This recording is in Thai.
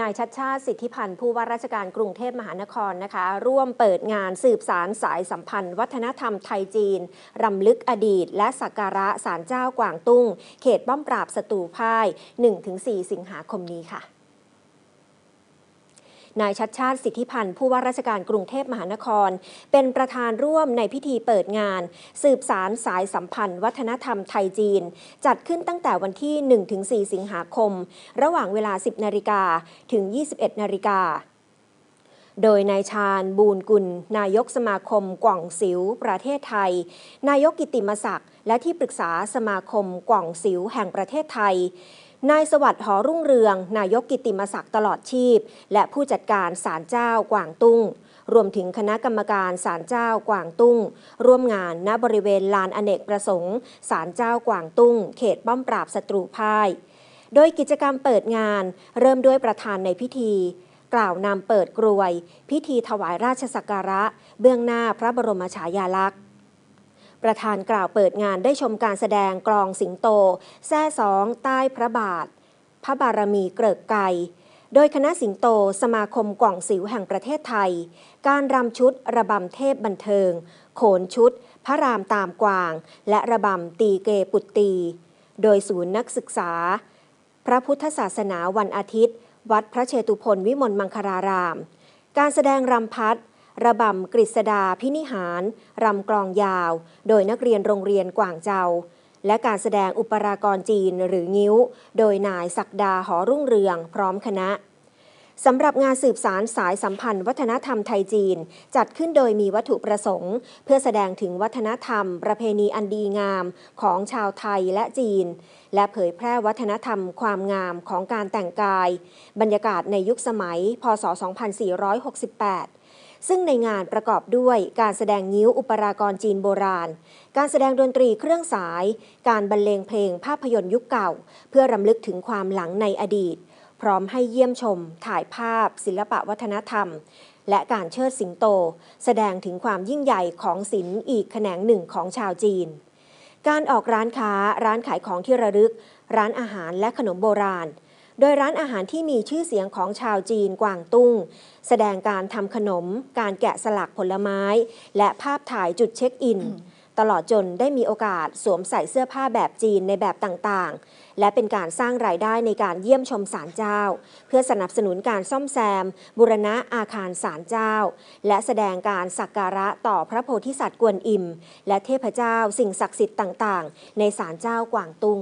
นายชัดชาติสิทธิพันธ์ผู้ว่าราชการกรุงเทพมหานครนะคะ ร่วมเปิดงานสืบสารสายสัมพันธ์ วัฒนธรรมไทยจีน รำลึกอดีต และสักการะศาลเจ้ากวางตุ้ง เขตป้อมปราบศัตรูพ่าย 1-4 สิงหาคมนี้ค่ะ นายชัดชาติสิทธิพันธ์ผู้ว่าราชการกรุงเทพมหานคร เป็นประธานร่วมในพิธีเปิดงาน สืบสารสายสัมพันธ์ วัฒนธรรมไทยจีน จัดขึ้นตั้งแต่วันที่ 1-4 สิงหาคม ระหว่างเวลา 10นาฬิกาถึง 21นาฬิกาโดยนายชาญบูรกุล นายกสมาคมกว่องสิวประเทศไทย นายกกิติมศักดิ์และที่ปรึกษาสมาคมกว่องสิวแห่งประเทศไทย นายสวัสดิ์หอรุ่งเรือง นายกกิติมศักดิ์ตลอดชีพ และผู้จัดการศาลเจ้ากวางตุ้ง รวมถึงคณะกรรมการศาลเจ้ากวางตุ้ง ร่วมงานณบริเวณลานอเนกประสงค์ศาลเจ้ากวางตุ้ง เขตป้อมปราบศัตรูพ่าย โดยกิจกรรมเปิดงาน เริ่มด้วยประธานในพิธีกล่าวนำเปิดกรวย พิธีถวายราชสักการะ เบื้องหน้าพระบรมฉายาลักษณ์ ประธานกล่าวเปิดงานได้ชมการแสดงกลองสิงโต แซ่สองใต้พระบาท พระบารมีเกริกไกโดยคณะสิงโตสมาคมกว่องสิวแห่งประเทศไทย การรำชุดระบำเทพบันเทิง โขนชุด พระรามตามกวาง และระบำตีเกปุตตี โดยศูนย์นักศึกษา พระพุทธศาสนาวันอาทิตย์ วัดพระเชตุพนวิมลมังคลาราม การแสดงรำพัด ระบำกฤษดาพินิหารรำกลองยาว โดยนักเรียนโรงเรียนกว่างเจา และการแสดงอุปรากรจีนหรืองิ้ว โดยนายศักดาหอรุ่งเรืองพร้อมคณะสำหรับงานสืบสารสายสัมพันธ์ วัฒนธรรมไทยจีน จัดขึ้นโดยมีวัตถุประสงค์ เพื่อแสดงถึงวัฒนธรรม ประเพณีอันดีงามของชาวไทยและจีน และเผยแพร่วัฒนธรรมความงามของการแต่งกาย บรรยากาศในยุคสมัย พศ 2468 ซึ่งในงานประกอบด้วยการแสดงงิ้วอุปรากรจีนโบราณ การแสดงดนตรีเครื่องสาย การบรรเลงเพลงภาพยนตร์ยุคเก่า เพื่อรำลึกถึงความหลังในอดีต พร้อมให้เยี่ยมชม ถ่ายภาพ ศิลปะวัฒนธรรม และการเชิดสิงโต แสดงถึงความยิ่งใหญ่ของศิลป์อีกแขนงหนึ่งของชาวจีน การออกร้านค้า ร้านขายของที่ระลึก ร้านอาหารและขนมโบราณ โดยร้านอาหารที่มีชื่อเสียงของชาวจีนกวางตุ้ง แสดงการทำขนม การแกะสลักผลไม้ และภาพถ่ายจุดเช็คอิน ตลอดจนได้มีโอกาสสวมใส่เสื้อผ้าแบบจีนในแบบต่างๆ และเป็นการสร้างรายได้ในการเยี่ยมชมศาลเจ้า เพื่อสนับสนุนการซ่อมแซม บุรณะอาคารศาลเจ้า และแสดงการสักการะต่อพระโพธิสัตว์กวนอิม และเทพเจ้าสิ่งศักดิ์สิทธิ์ต่างๆ ในศาลเจ้ากวางตุ้ง